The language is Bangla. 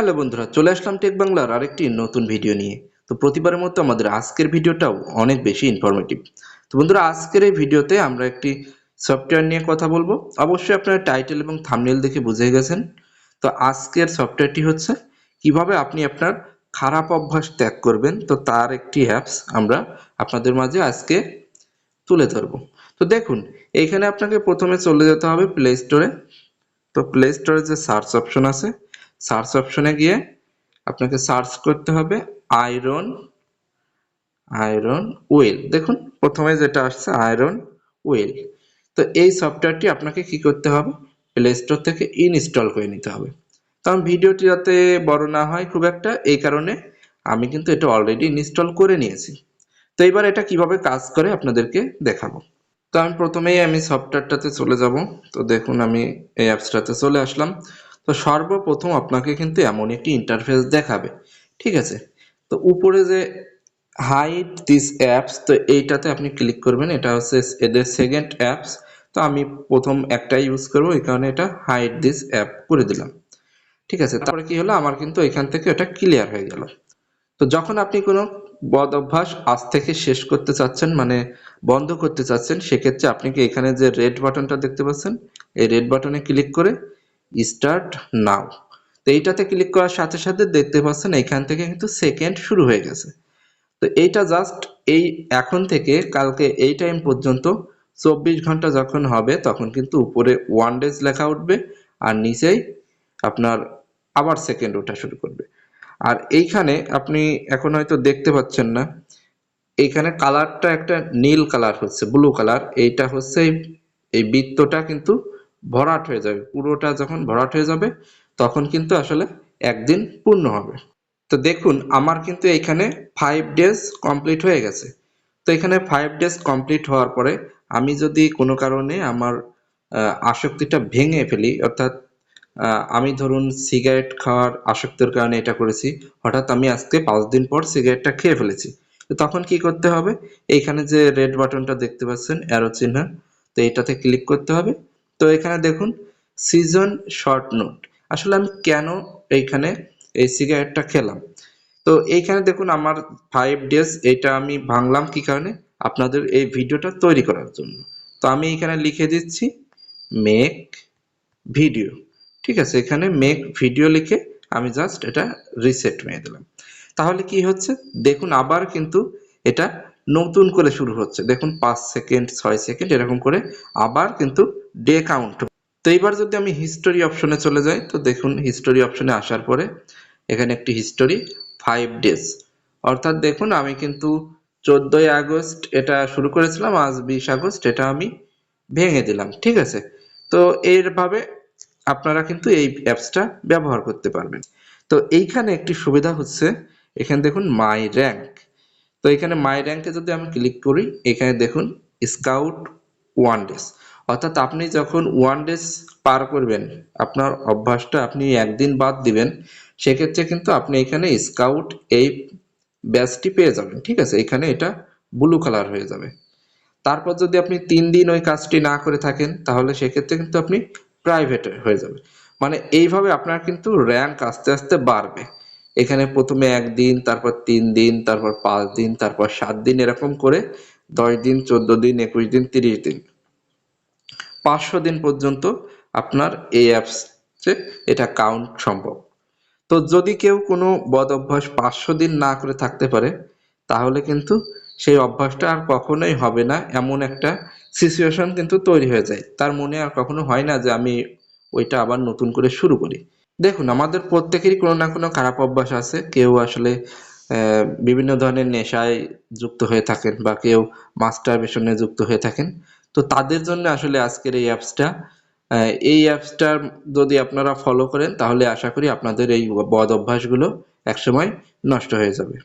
হ্যালো বন্ধুরা, চলে আসলাম টেক বাংলার আরেকটি নতুন ভিডিও নিয়ে। তো প্রতিবারের মতো আমাদের আজকের ভিডিওটাও অনেক বেশি ইনফরমেটিভ তো বন্ধুরা, আজকের এই ভিডিওতে আমরা একটি সফটওয়্যার নিয়ে কথা বলব। অবশ্যই আপনারা টাইটেল এবং থামনেল দেখে বুঝে গেছেন। তো আজকের সফটওয়্যারটি হচ্ছে কীভাবে আপনি আপনার খারাপ অভ্যাস ত্যাগ করবেন। তো তার একটি অ্যাপস আমরা আপনাদের মাঝে আজকে তুলে ধরবো। তো দেখুন, এইখানে আপনাকে প্রথমে চলে যেতে হবে প্লে স্টোরে তো প্লে স্টোরে যে সার্চ অপশন আছে সার্চ অপশনে গিয়ে আপনাকে সার্চ করতে হবে আয়রন আয়রন ওয়েল দেখুন, প্রথমে যেটা আসছে, আয়রন ওয়েল তো এই সফটওয়্যারটি আপনাকে কি করতে হবে? প্লে স্টোর থেকে ইনস্টল করে নিতে হবে। কারণ ভিডিওটি যাতে বড় না হয়, খুব একটা, এই কারণে আমি কিন্তু এটা অলরেডি ইনস্টল করে নিয়েছি। তো এবার এটা কীভাবে কাজ করে আপনাদেরকে দেখাবো। তো আমি প্রথমেই আমি সফটওয়্যারটাতে চলে যাব। তো দেখুন, আমি এই অ্যাপসটাতে চলে আসলাম। তো সর্বপ্রথম আপনাকে কিন্তু এমন একটি ইন্টারফেস দেখাবে, ঠিক আছে? তো উপরে যে হাইড দিস অ্যাপস তো এইটাতে আপনি ক্লিক করবেন, এটা হচ্ছে এদের সেকেন্ড অ্যাপস তো আমি প্রথম একটাই ইউজ করব, এই কারণে এটা হাইড দিস অ্যাপ করে দিলাম, ঠিক আছে? তারপরে কি হলো? আমার কিন্তু এখান থেকে এটা ক্লিয়ার হয়ে গেল। তো যখন আপনি কোনো বদ অভ্যাস আজ থেকে শেষ করতে চাচ্ছেন মানে বন্ধ করতে চাচ্ছেন, সেক্ষেত্রে আপনি কি এখানে যে রেড বাটনটা দেখতে পাচ্ছেন, এই রেড বাটনে ক্লিক করে স্টার্ট নাও তো এইটাতে ক্লিক করার সাথে সাথে দেখতে পাচ্ছেন এখান থেকে কিন্তু সেকেন্ড শুরু হয়ে গেছে। তো এইটা জাস্ট এই এখন থেকে কালকে এই টাইম পর্যন্ত চব্বিশ ঘণ্টা যখন হবে তখন কিন্তু উপরে ওয়ান ডেজ লেখা উঠবে আর নিচেই আপনার আবার সেকেন্ড ওঠা শুরু করবে। আর এইখানে আপনি এখন হয়তো দেখতে পাচ্ছেন না, এইখানে কালারটা একটা নীল কালার হচ্ছে ব্লু কালার এইটা হচ্ছে এই- বৃত্তটা কিন্তু ভরাট হয়ে যাবে। পুরোটা যখন ভরাট হয়ে যাবে, তখন কিন্তু আসলে একদিন পূর্ণ হবে। তো দেখুন, আমার কিন্তু এখানে ফাইভ ডেজ কমপ্লিট হয়ে গেছে। তো এখানে ফাইভ ডেজ কমপ্লিট হওয়ার পরে আমি যদি কোনো কারণে আমার আসক্তিটা ভেঙে ফেলি, অর্থাৎ আমি ধরুন সিগারেট খাওয়ার আসক্তির কারণে এটা করেছি, হঠাৎ আমি আজকে পাঁচ দিন পর সিগারেটটা খেয়ে ফেলেছি। তো তখন কি করতে হবে? এইখানে যে রেড বাটনটা দেখতে পাচ্ছেন অ্যারো চিহ্ন, তো এটাতে ক্লিক করতে হবে। তো এখানে দেখুন সিজন শর্ট নোট আসলে আমি কেন এইখানে এই সিগারেটটা খেলাম? তো এইখানে দেখুন, আমার ফাইভ ডেজ এটা আমি ভাঙলাম কি কারণে? আপনাদের এই ভিডিওটা তৈরি করার জন্য। তো আমি এখানে লিখে দিচ্ছি মেক ভিডিও ঠিক আছে, এখানে মেক ভিডিও লিখে আমি জাস্ট এটা রিসেট মেরে দিলাম। তাহলে কি হচ্ছে? দেখুন, আবার কিন্তু এটা নতুন করে শুরু হচ্ছে। দেখুন, পাঁচ সেকেন্ড ছয় সেকেন্ড এরকম করে আবার কিন্তু ডে কাউন্ট তো এইবার যদি আমি হিস্টোরি অপশনে চলে যাই, তো দেখুন হিস্টোরি অপশনে আসার পরে এখানে একটি হিস্টোরি ফাইভ ডেজ অর্থাৎ দেখুন আমি কিন্তু চোদ্দই আগস্ট এটা শুরু করেছিলাম, আজ বিশ আগস্ট, এটা আমি ভেঙে দিলাম, ঠিক আছে? তো এইভাবে আপনারা কিন্তু এই অ্যাপসটা ব্যবহার করতে পারবেন। তো এইখানে একটি সুবিধা হচ্ছে, এখানে দেখুন মাই র্যাঙ্ক তো এখানে মাই র্যাঙ্কে যদি আমি ক্লিক করি, এখানে দেখুন স্কাউট ওয়ান ডেজ অর্থাৎ আপনি যখন ওয়ান ডেজ পার করবেন, আপনার অভ্যাসটা আপনি একদিন বাদ দিবেন, সেক্ষেত্রে কিন্তু আপনি এখানে স্কাউট এই ব্যাচটি পেয়ে যাবেন, ঠিক আছে? এখানে এটা ব্লু কালার হয়ে যাবে। তারপর যদি আপনি তিন দিন ওই কাজটি না করে থাকেন, তাহলে সেক্ষেত্রে কিন্তু আপনি প্রাইভেট হয়ে যাবে মানে এইভাবে আপনার কিন্তু র্যাঙ্ক আস্তে আস্তে বাড়বে। এখানে প্রথমে একদিন, তারপর তিন দিন, তারপর পাঁচ দিন, তারপর সাত দিন এরকম করে দশ দিন, চোদ্দ দিন, একুশ দিন, তিরিশ দিন। পাঁচশো দিন পর্যন্ত আপনার এই অ্যাপসে এটা কাউন্ট সম্ভব। তো যদি কেউ কোনো বদ অভ্যাস পাঁচশো দিন না করে থাকতে পারে, তাহলে কিন্তু সেই অভ্যাসটা আর কখনোই হবে না, এমন একটা সিচুয়েশন কিন্তু তৈরি হয়ে যায়। তার মনে আর কখনো হয় না যে আমি ওইটা আবার নতুন করে শুরু করি। দেখুন, আমাদের প্রত্যেকেরই কোনো না কোনো খারাপ অভ্যাস আছে। কেউ আসলে বিভিন্ন ধরনের নেশায় যুক্ত হয়ে থাকেন বা কেউ মাস্টার বেশনে যুক্ত হয়ে থাকেন। তো তাদের জন্য আসলে আজকের এই অ্যাপসটা এই অ্যাপসটা যদি আপনারা ফলো করেন, তাহলে আশা করি আপনাদের এই বদ অভ্যাসগুলো একসময় নষ্ট হয়ে যাবে।